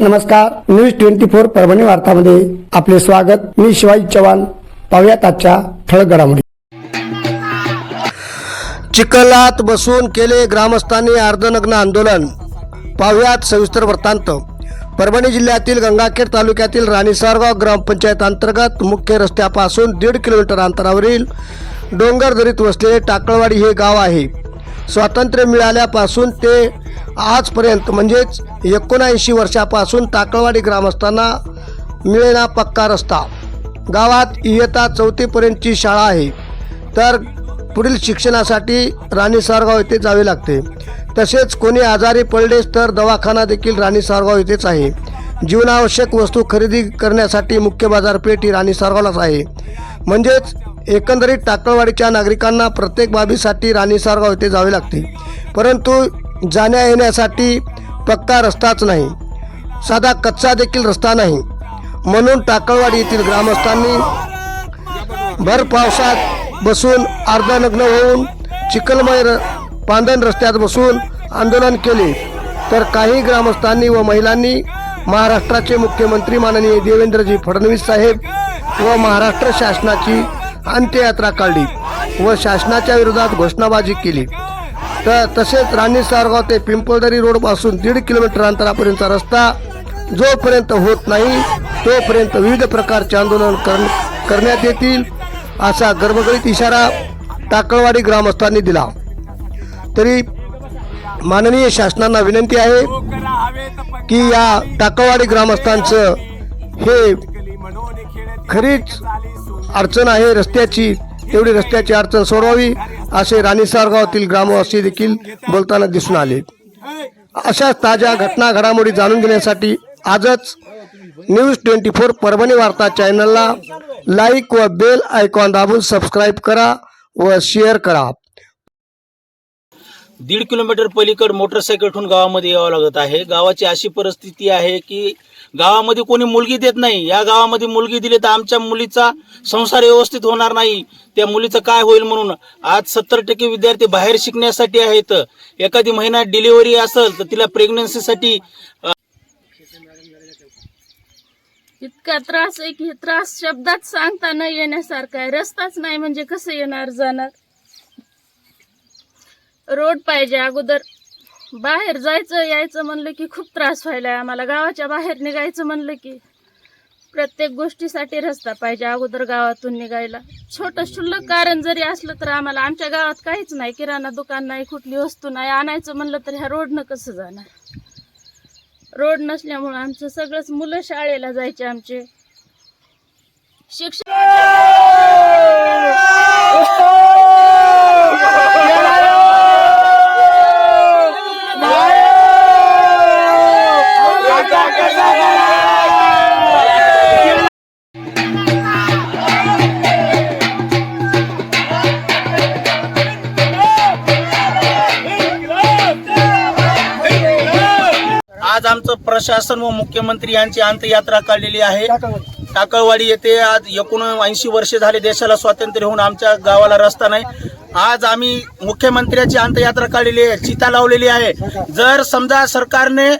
नमस्कार news twenty four Parbhani वार्तामध्ये आपले स्वागत. मी शिवाजी चव्हाण. पाहुयात आजच्या ठळक घडामोडी चिखलात बसून केले ग्रामस्थांनी अर्धनग्न आंदोलन. पाहुयात सविस्तर वृत्तांत. परभणी जिल्ह्यातील गंगाखेड तालुक्यातील राणीसारगाव ग्रामपंचायत अंतर्गत मुख्य रस्त्यापासून दीड किलोमीटर अंतरावरील डोंगरदरीत वसलेले टाकळवाडी हे गाव आहे. स्वातंत्र्य मिळाल्यापासून ते आजपर्यंत म्हणजेच एकोणऐंशी वर्षापासून टाकळवाडी ग्रामस्थांना मिळेना पक्का रस्ता. गावात इयता चौथीपर्यंतची शाळा आहे. तर पुढील शिक्षणासाठी राणी सारगाव येथे जावे लागते. तसेच कोणी आजारी पडलेस तर दवाखाना देखील राणी सारगाव येथेच आहे. जीवनावश्यक वस्तू खरेदी करण्यासाठी मुख्य बाजारपेठ ही राणी सारगावलाच आहे. म्हणजेच एकंदरीत टाकळवाडीच्या नागरिकांना प्रत्येक बाबीसाठी राणी सारगाव येथे जावे लागते. परंतु जाण्या येण्यासाठी पक्का रस्ताच नाही. साधा कच्चा देखील रस्ता नाही. म्हणून टाकळवाडी येथील ग्रामस्थांनी भर पावसात बसून अर्धनग्न होऊन चिखलमय र रस्त्यात बसून आंदोलन केले. तर काही ग्रामस्थांनी व महिलांनी महाराष्ट्राचे मुख्यमंत्री माननीय देवेंद्रजी फडणवीस साहेब व महाराष्ट्र शासनाची अंत्ययात्रा काढली व शासनाच्या विरोधात घोषणाबाजी केली. तर तसेच राणी सारगाव ते पिंपळदरी रोडपासून दीड किलोमीटर अंतरापर्यंतचा रस्ता जोपर्यंत होत नाही तोपर्यंत विविध प्रकारचे आंदोलन कर करण्यात येतील असा गर्भगळीत इशारा टाकळवाडी ग्रामस्थांनी दिला. तरी माननीय शासनांना विनंती आहे की या टाकळवाडी ग्रामस्थांचं हे खरीच अडचण आहे रस्त्याची तेवढी रस्त्याची अडचण सोडवावी. असे राणीसार गावातील ग्रामवासी देखील बोलताना दिसून आले. अशाच ताज्या घटना घडामोडी जाणून घेण्यासाठी आजच न्यूज ट्वेंटी फोर परभणी वार्ता चॅनलला लाईक व बेल आयकॉन दाबून सबस्क्राईब करा व शेअर करा. दीड किलोमीटर पलीकड मोटरसायकल ठेवून गावामध्ये यावं लागत आहे. गावाची अशी परिस्थिती आहे की गावामध्ये कोणी मुलगी देत नाही. या गावामध्ये मुलगी दिली तर आमच्या मुलीचा संसार व्यवस्थित होणार नाही. त्या मुलीचं काय होईल म्हणून? आज सत्तर टक्के विद्यार्थी बाहेर शिकण्यासाठी आहेत. एखादी महिना डिलिव्हरी असेल तर तिला प्रेग्नन्सीसाठी इतका त्रास आहे की हे त्रास शब्दात सांगता न येण्यासारखा आहे. रस्ताच नाही म्हणजे कसं येणार जाणार? रोड पाहिजे अगोदर. बाहेर जायचं यायचं म्हणलं की खूप त्रास व्हायला. आम्हाला गावाच्या बाहेर निघायचं म्हणलं की प्रत्येक गोष्टीसाठी रस्ता पाहिजे अगोदर गावातून निघायला. छोटं शुल्लक कारण जरी असलं तर आम्हाला आमच्या गावात काहीच नाही. किराणा दुकान नाही कुठली वस्तू नाही. आणायचं म्हणलं तर ह्या रोडनं कसं जाणार? रोड नसल्यामुळं आमचं सगळंच मुलं शाळेला जायचे आमचे. शिक्षण आमचं प्रशासन व मुख्यमंत्री यांची अंत्ययात्रा काढलेली आहे. टाकळवाडी. येथे आज एकोणऐंशी वर्षे झाले देशाला स्वातंत्र्य होऊन आमच्या गावाला रस्ता नाही. आज आम्ही मुख्यमंत्र्याची अंत्ययात्रा काढलेली आहे चिता लावलेली आहे. जर समजा सरकारने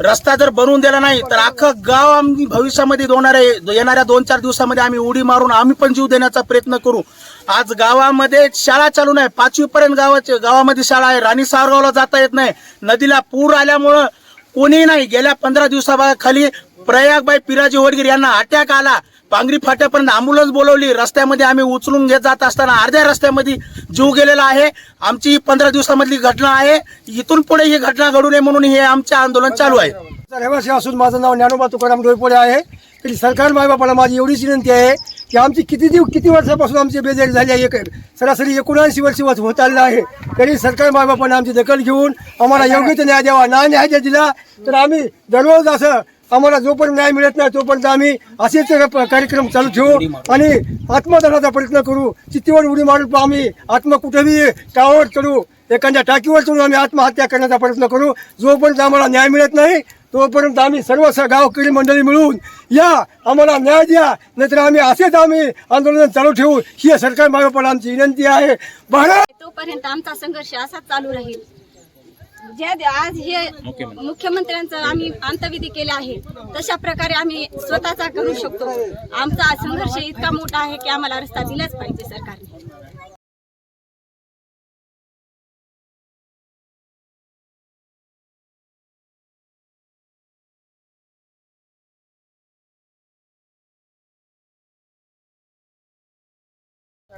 रस्ता जर बनवून दिला नाही तर अख्खं गाव आम्ही भविष्यामध्ये होणार आहे. येणाऱ्या दोन चार दिवसामध्ये आम्ही उडी मारून आम्ही पण जीव देण्याचा प्रयत्न करू. आज गावामध्ये शाळा चालू नाही पाचवी पर्यंत गावाचे गावामध्ये शाळा आहे. राणी सारगावला जाता येत नाही. नदीला पूर आल्यामुळं कोणी नाही. गेल्या पंधरा दिवसाखाली प्रयागबाई पिराजी होडगीर यांना अटॅक आला. पांगरी फाट्यापर्यंत अँब्युलन्स बोलवली. रस्त्यामध्ये आम्ही उचलून घेत जात असताना अर्ध्या रस्त्यामध्ये जीव गेलेला आहे. आमची ही पंधरा दिवसामधली घटना आहे. इथून पुढे ही घटना घडू नये म्हणून हे आमचे आंदोलन चालू आहे. रहिवासी असून माझं नाव ज्ञानोबा तुकाराम डोईपोळे आहे. तरी सरकार मायबापाला माझी एवढीच विनंती आहे. की आमची किती दिव किती वर्षापासून आमची बेजारी झाली आहे? एक सरासरी एकोणऐंशी वर्ष होत आलेलं आहे. तरी सरकार मायबापाने आमची दखल घेऊन आम्हाला योग्य ते न्याय द्यावा. ना न्याय जर दिला तर आम्ही दररोज असं आम्हाला जोपर्यंत न्याय मिळत नाही तोपर्यंत आम्ही असेच कार्यक्रम चालू ठेवू आणि आत्मदहनाचा प्रयत्न करू. चित्तीवर उडी मारून आम्ही आत्म कुठेही टावर चढू. एखाद्या टाकीवर चढून आम्ही आत्महत्या करण्याचा प्रयत्न करू. जोपर्यंत आम्हाला न्याय मिळत नाही तोपर्यंत आम्ही सर्व गावकरी मंडळी मिळून या आम्हाला न्याय द्या नाहीतर आम्ही असेच आम्ही आंदोलन चालू ठेवू. ही सरकार मागे आमची विनंती आहे. भारत तोपर्यंत आमचा संघर्ष असाच चालू राहील. ज्या आज हे मुख्यमंत्र्यांचं आम्ही अंतविधी केले आहे तशा प्रकारे आम्ही स्वतःचा करू शकतो. आमचा संघर्ष इतका मोठा आहे की आम्हाला रस्ता दिलाच पाहिजे सरकारने.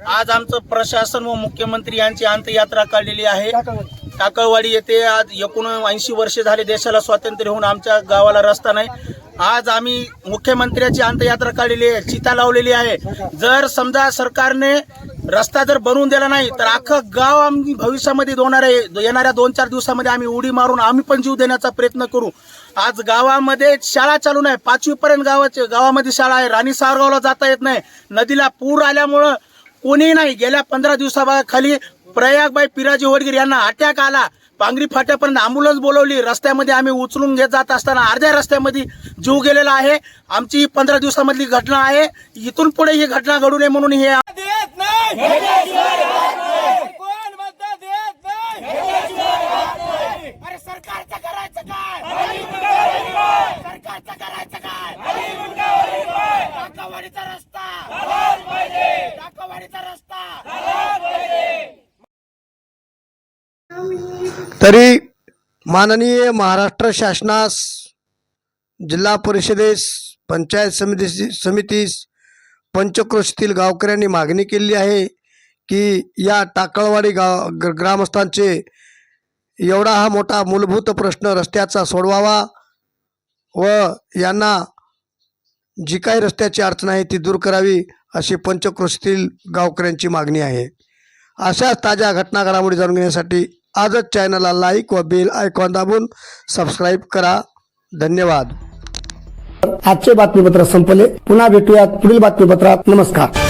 आज आमचं प्रशासन व मुख्यमंत्री यांची अंत्ययात्रा काढलेली आहे. टाकळवाडी येथे आज एकूण ऐंशी वर्षे झाले देशाला स्वातंत्र्य होऊन आमच्या गावाला रस्ता नाही. आज आम्ही मुख्यमंत्र्याची अंत्ययात्रा काढलेली आहे चिता लावलेली आहे. जर समजा सरकारने रस्ता जर बनवून दिला नाही तर अख्खं गाव आम्ही भविष्यामध्ये होणारे येणाऱ्या दोन चार दिवसामध्ये आम्ही उडी मारून आम्ही पण जीव देण्याचा प्रयत्न करू. आज गावामध्ये शाळा चालू नाही पाचवी पर्यंत गावाचे गावामध्ये शाळा आहे. राणी सारगावला जाता येत नाही. नदीला पूर आल्यामुळं कोणी नाही. गेल्या पंधरा दिवसाखाली प्रयागबाई पिराजी वडगीर यांना अटॅक आला. पांगरी फाट्यापर्यंत अँब्युलन्स बोलवली. रस्त्यामध्ये आम्ही उचलून घेत जात असताना अर्ध्या रस्त्यामध्ये जीव गेलेला आहे. आमची पंधरा दिवसामधली घटना आहे. इथून पुढे ही घटना घडू नये म्हणून हे तरी माननीय महाराष्ट्र शासनास जिल्हा परिषदेस पंचायत समिती समितीस पंचक्रोशीतील गावकऱ्यांनी मागणी केली आहे की या टाकळवाडी गाव ग्रामस्थांचे एवढा हा मोठा मूलभूत प्रश्न रस्त्याचा सोडवावा व यांना जी काही रस्त्याची अडचण आहे ती दूर करावी अशी पंचक्रोशीतील गावकऱ्यांची मागणी आहे. अशाच ताज्या घटना घडामोडी जाणून घेण्यासाठी आजच चॅनलला लाईक व बेल आयकॉन दाबून सबस्क्राईब करा. धन्यवाद. आजचे बातमीपत्र संपले. पुन्हा भेटूयात पुढील बातमीपत्रात. नमस्कार.